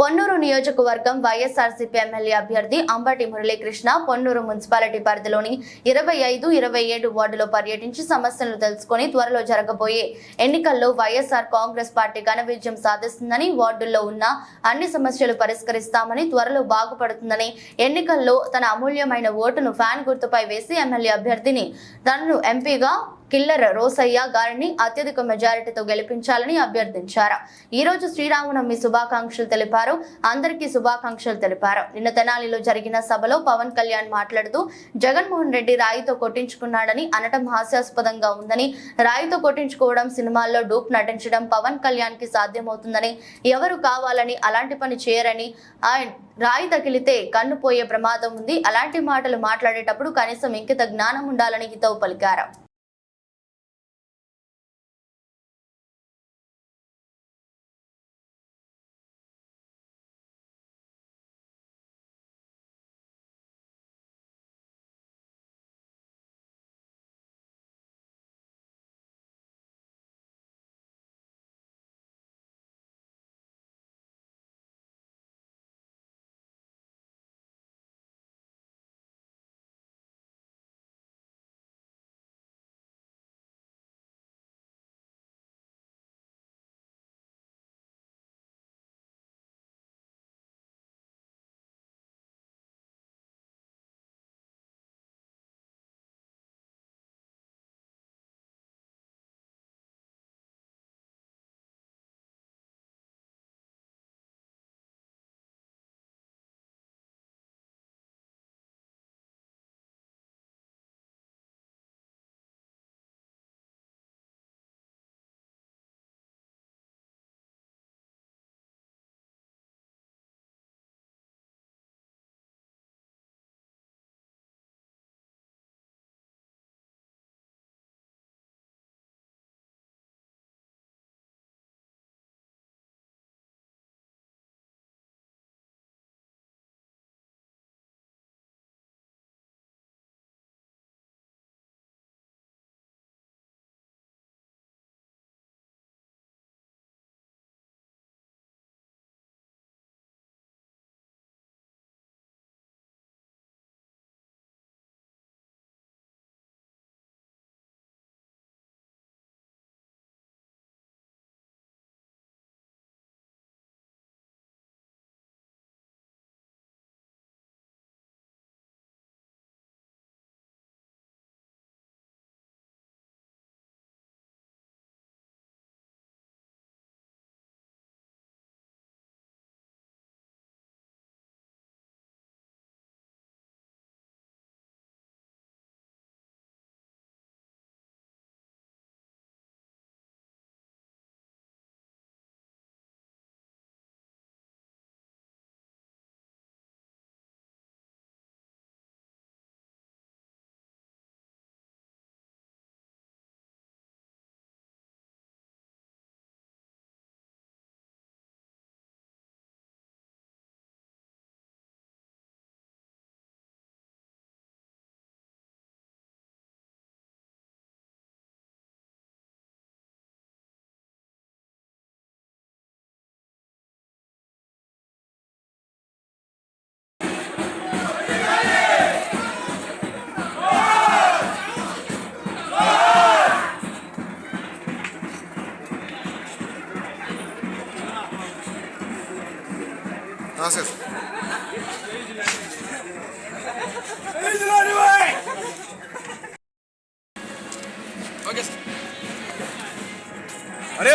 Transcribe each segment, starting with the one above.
పొన్నూరు నియోజకవర్గం వైఎస్ఆర్సీపీ ఎమ్మెల్యే అభ్యర్థి అంబటి మురళీకృష్ణ పొన్నూరు మున్సిపాలిటీ పరిధిలోని ఇరవై ఐదు ఇరవై ఏడు వార్డులో పర్యటించి సమస్యలను తెలుసుకొని త్వరలో జరగబోయే ఎన్నికల్లో వైఎస్ఆర్ కాంగ్రెస్ పార్టీ ఘన విజయం సాధిస్తుందని వార్డుల్లో ఉన్న అన్ని సమస్యలు పరిష్కరిస్తామని త్వరలో బాగుపడుతుందని ఎన్నికల్లో తన అమూల్యమైన ఓటును ఫ్యాన్ గుర్తుపై వేసి ఎమ్మెల్యే అభ్యర్థిని తనను ఎంపీగా కిల్లర్ రోసయ్య గారిని అత్యధిక మెజారిటీతో గెలిపించాలని అభ్యర్థించారు. ఈ రోజు శ్రీరామనవమి శుభాకాంక్షలు తెలిపారు. అందరికీ శుభాకాంక్షలు తెలిపారు. నిన్న తెనాలిలో జరిగిన సభలో పవన్ కళ్యాణ్ మాట్లాడుతూ జగన్మోహన్ రెడ్డి రాయితో కొట్టించుకున్నాడని అనటం హాస్యాస్పదంగా ఉందని రాయితో కొట్టించుకోవడం సినిమాల్లో డూప్ నటించడం పవన్ కళ్యాణ్కి సాధ్యమవుతుందని ఎవరు కావాలని అలాంటి పని చేయరని ఆయన రాయి తగిలితే కన్ను పోయే ప్రమాదం ఉంది అలాంటి మాటలు మాట్లాడేటప్పుడు కనీసం ఇంకిత జ్ఞానం ఉండాలని హితవు పలికారు.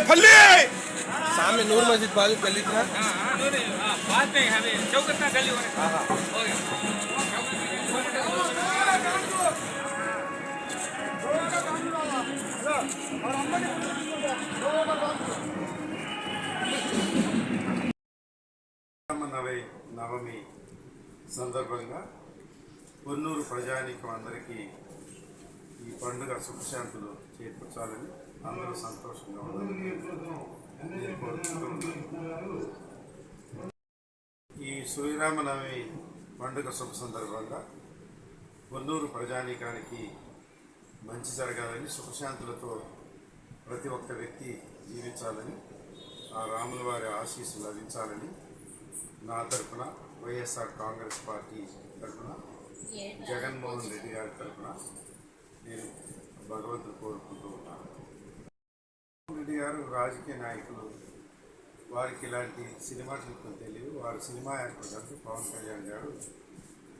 फल्ली सामने नूर मस्जिद बाजू गली था बात नहीं हमें चौकता गली हो रहा నవమి నవమి సందర్భంగా కొన్నూరు ప్రజానీకం అందరికీ ఈ పండుగ సుఖశాంతులు చేకూర్చాలని అందరూ సంతోషంగా ఉండాలని ఈ శ్రీరామనవమి పండుగ శుభ సందర్భంగా కొన్నూరు ప్రజానీకానికి మంచి జరగాలని సుఖశాంతులతో ప్రతి ఒక్క వ్యక్తి జీవించాలని ఆ రాముల వారి ఆశీస్సులు లభించాలని నా తరఫున వైఎస్ఆర్ కాంగ్రెస్ పార్టీ తరఫున జగన్మోహన్ రెడ్డి గారి తరఫున నేను భగవంతుడు కోరుకుంటూ ఉన్నాను రెడ్డి గారు రాజకీయ నాయకులు. వారికి ఇలాంటి సినిమా ట్రిప్పులు తెలియదు వారు సినిమా యాక్టర్ పవన్ కళ్యాణ్ గారు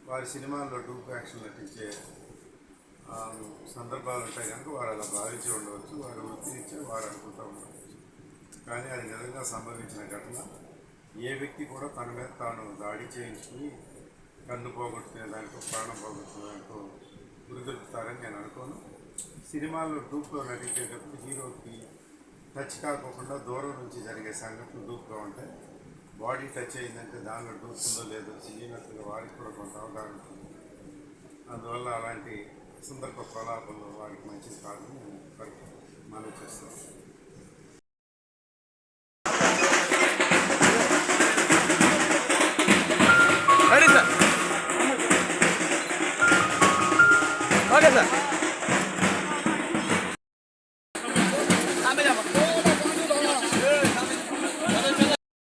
వారి సినిమాల్లో డూప్ యాక్షన్ నటించే సందర్భాలు ఉంటాయి కనుక వారు అలా భావించి ఉండవచ్చు. వారు వృత్తినిచ్చే వారు అనుకుంటూ ఉండవచ్చు. కానీ అది నిజంగా సంభవించిన ఘటన. ఏ వ్యక్తి కూడా తన మీద తాను దాడి చేయించుకుని కన్ను పోగొట్టుకునే దానికో ప్రాణం పోగొట్టుకునే దానికో గురిదొరుకుతారని నేను అనుకోను. సినిమాల్లో డూప్లో నటించేటప్పుడు హీరోకి టచ్ కాకోకుండా దూరం నుంచి జరిగే సంఘటనలు డూప్గా ఉంటాయి బాడీ టచ్ అయిందంటే దానిలో డూప్ ఉందో లేదో తెలియనట్టుగా వారికి కూడా కొంత అవగాహన ఉంటుంది. అందువల్ల అలాంటి సందర్భ ప్రలాపంలో వారికి మంచిది కాదని మనం చేస్తాం.